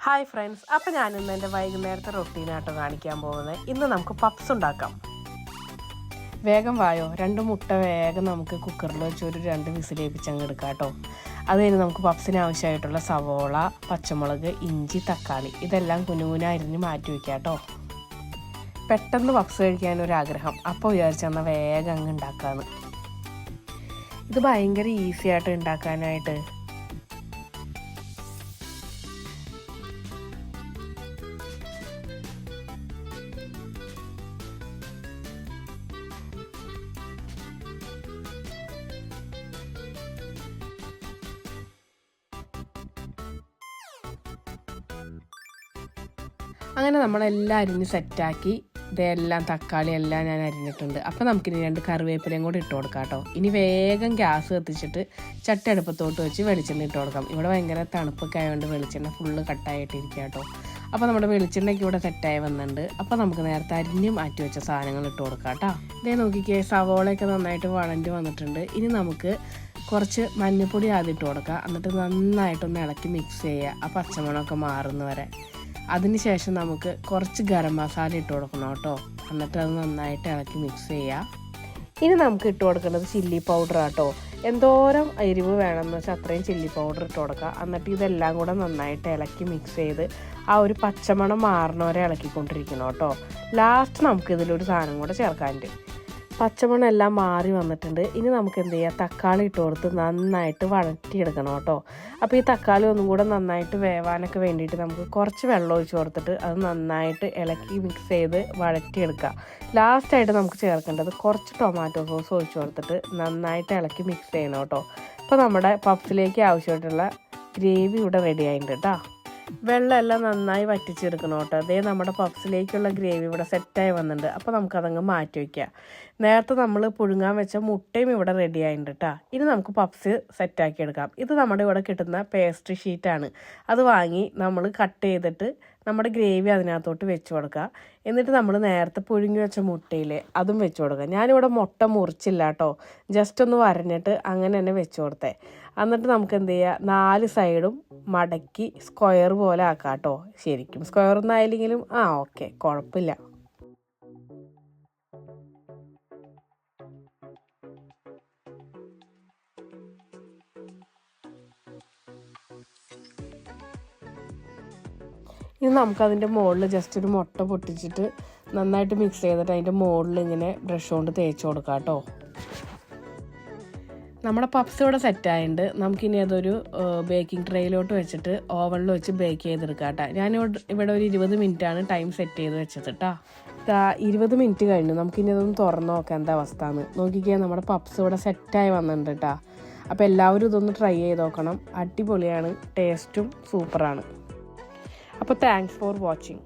Hi friends അപ്പോൾ ഞാനിന്ന് എന്റെ വൈകുന്നേരത്തെ റൊട്ടീനായിട്ട് കാണിക്കാൻ പോകുന്നത് ഇന്ന് നമുക്ക് പപ്സ് ഉണ്ടാക്കാം. വേഗം വായോ. രണ്ട് മുട്ട വേഗം നമുക്ക് കുക്കറിൽ വെച്ച് ഒരു രണ്ട് വിസിലേപ്പിച്ചങ്ങ് എടുക്കാം കേട്ടോ. അത് കഴിഞ്ഞ് നമുക്ക് പപ്സിന് ആവശ്യമായിട്ടുള്ള സവോള പച്ചമുളക് ഇഞ്ചി തക്കാളി. ഇതെല്ലാം കുനുകുന അരിഞ്ഞ് മാറ്റി വയ്ക്കാം കേട്ടോ. പെട്ടെന്ന് പപ്സ് കഴിക്കാൻ ഒരു ആഗ്രഹം. അപ്പോൾ വിചാരിച്ചെന്നാൽ വേഗം അങ്ങ് ഉണ്ടാക്കാമെന്ന് ഇത് ഭയങ്കര ഈസി ആയിട്ട് ഉണ്ടാക്കാനായിട്ട് അങ്ങനെ നമ്മളെല്ലാം അരിഞ്ഞ് സെറ്റാക്കി ഇതെല്ലാം തക്കാളി എല്ലാം ഞാൻ അരിഞ്ഞിട്ടുണ്ട്. അപ്പോൾ നമുക്കിനി രണ്ട് കറിവേപ്പിലയും കൂടി ഇട്ട് കൊടുക്കാം കേട്ടോ. ഇനി വേഗം ഗ്യാസ് കത്തിച്ചിട്ട് ചട്ടി അടുപ്പത്തോട്ട് വെച്ച് വെളിച്ചെണ്ണ ഇട്ട് കൊടുക്കാം. ഇവിടെ ഭയങ്കര തണുപ്പൊക്കെ ആയതുകൊണ്ട് വെളിച്ചെണ്ണ ഫുള്ള് കട്ടായിട്ടിരിക്കുക കേട്ടോ. അപ്പോൾ നമ്മുടെ വെളിച്ചെണ്ണയ്ക്ക് ഇവിടെ സെറ്റായി വന്നിട്ടുണ്ട്. അപ്പോൾ നമുക്ക് നേരത്തെ അരിഞ്ഞ് മാറ്റി വെച്ച സാധനങ്ങൾ ഇട്ട് കൊടുക്കാം കേട്ടോ. ഇതേ നോക്കിക്കേ സവോളയൊക്കെ നന്നായിട്ട് വളണ്ടി വന്നിട്ടുണ്ട്. ഇനി നമുക്ക് കുറച്ച് മഞ്ഞൾപ്പൊടി ആദ്യം ഇട്ട് കൊടുക്കുക എന്നിട്ട് നന്നായിട്ടൊന്ന് ഇളക്കി മിക്സ് ചെയ്യുക. ആ പച്ചമണമൊക്കെ മാറുന്ന വരെ അതിനുശേഷം നമുക്ക് കുറച്ച് ഗരം മസാല ഇട്ട് കൊടുക്കണം കേട്ടോ. എന്നിട്ട് അത് നന്നായിട്ട് ഇളക്കി മിക്സ് ചെയ്യുക ഇനി നമുക്ക് ഇട്ട് കൊടുക്കേണ്ടത് ചില്ലി പൗഡർ ആട്ടോ. എന്തോരം എരിവ് വേണമെന്ന് വെച്ചാൽ അത്രയും ചില്ലി പൗഡർ ഇട്ട് കൊടുക്കുക എന്നിട്ട് ഇതെല്ലാം കൂടെ നന്നായിട്ട് ഇളക്കി മിക്സ് ചെയ്ത് ആ ഒരു പച്ചമണം മാറണവരെ ഇളക്കിക്കൊണ്ടിരിക്കണം കേട്ടോ. ലാസ്റ്റ് നമുക്ക് ഇതിലൊരു സാധനം കൂടെ ചേർക്കാനുണ്ട്. പച്ചമണം എല്ലാം മാറി വന്നിട്ടുണ്ട്. ഇനി നമുക്ക് എന്ത് ചെയ്യാം? തക്കാളി ഇട്ട് കൊടുത്ത് നന്നായിട്ട് വഴറ്റിയെടുക്കണം കേട്ടോ. അപ്പോൾ ഈ തക്കാളി ഒന്നും കൂടെ നന്നായിട്ട് വേവാനൊക്കെ വേണ്ടിയിട്ട് നമുക്ക് കുറച്ച് വെള്ളം ഒഴിച്ച് കൊടുത്തിട്ട് അത് നന്നായിട്ട് ഇളക്കി മിക്സ് ചെയ്ത് വഴറ്റിയെടുക്കുക ലാസ്റ്റായിട്ട് നമുക്ക് ചേർക്കേണ്ടത് കുറച്ച് ടൊമാറ്റോ സോസ് ഒഴിച്ച് കൊടുത്തിട്ട് നന്നായിട്ട് ഇളക്കി മിക്സ് ചെയ്യണം കേട്ടോ. അപ്പോൾ നമ്മുടെ പപ്സിലേക്ക് ആവശ്യമായിട്ടുള്ള ഗ്രേവി ഇവിടെ റെഡി ആയിട്ടുണ്ട് കേട്ടോ. വെള്ളമെല്ലാം നന്നായി വറ്റിച്ചെടുക്കണം കേട്ടോ. അതേ നമ്മുടെ പഫ്സിലേക്കുള്ള ഗ്രേവി ഇവിടെ സെറ്റായി വന്നിട്ടുണ്ട്. അപ്പോൾ നമുക്കതങ്ങ് മാറ്റി വയ്ക്കാം. നേരത്തെ നമ്മൾ പുഴുങ്ങാൻ വെച്ച മുട്ടയും ഇവിടെ റെഡി ആയിട്ടുണ്ട് കേട്ടോ ഇനി നമുക്ക് പഫ്സ് സെറ്റാക്കി എടുക്കാം. ഇത് നമ്മുടെ ഇവിടെ കിട്ടുന്ന പേസ്ട്രി ഷീറ്റാണ്. അത് വാങ്ങി നമ്മൾ കട്ട് ചെയ്തിട്ട് നമ്മുടെ ഗ്രേവി അതിനകത്തോട്ട് വെച്ച് കൊടുക്കുക എന്നിട്ട് നമ്മൾ നേരത്തെ പുഴുങ്ങി വെച്ച മുട്ടയിൽ അതും വെച്ച് കൊടുക്കുക ഞാനിവിടെ മുട്ട മുറിച്ചില്ല കേട്ടോ ജസ്റ്റ് ഒന്ന് വരഞ്ഞിട്ട് അങ്ങനെ തന്നെ വെച്ച് കൊടുത്തേ. എന്നിട്ട് നമുക്ക് എന്ത് ചെയ്യുക നാല് സൈഡും മടക്കി സ്ക്വയർ പോലെ ആക്കാം കേട്ടോ ശരിക്കും സ്ക്വയർ ഒന്നും ആയില്ലെങ്കിലും ആ ഓക്കെ കുഴപ്പമില്ല. ഇനി നമുക്കതിന്റെ മുകളിൽ ജസ്റ്റ് ഒരു മുട്ട പൊട്ടിച്ചിട്ട് നന്നായിട്ട് മിക്സ് ചെയ്തിട്ട് അതിന്റെ മുകളിൽ ഇങ്ങനെ ബ്രഷ് കൊണ്ട് തേച്ച് കൊടുക്കാം കേട്ടോ നമ്മുടെ പപ്സ് ഇവിടെ സെറ്റായിട്ടുണ്ട് നമുക്കിനി അതൊരു ബേക്കിംഗ് ട്രേയിലോട്ട് വെച്ചിട്ട് ഓവനിൽ വെച്ച് ബേക്ക് ചെയ്തെടുക്കാം കേട്ടോ. ഞാൻ ഇവിടെ ഒരു ഇരുപത് മിനിറ്റാണ് ടൈം സെറ്റ് ചെയ്ത് വെച്ചത് കേട്ടോ ഇരുപത് മിനിറ്റ് കഴിഞ്ഞു. നമുക്കിനി അതൊന്ന് തുറന്നു നോക്കാം എന്താ അവസ്ഥ എന്ന് നോക്കിക്കാൻ നമ്മുടെ പപ്സ് ഇവിടെ സെറ്റായി വന്നിട്ടുണ്ട് കേട്ടോ അപ്പോൾ എല്ലാവരും ഇതൊന്ന് ട്രൈ ചെയ്ത് നോക്കണം. അടിപൊളിയാണ്. ടേസ്റ്റും സൂപ്പറാണ് അപ്പോൾ താങ്ക്സ് ഫോർ വാച്ചിങ്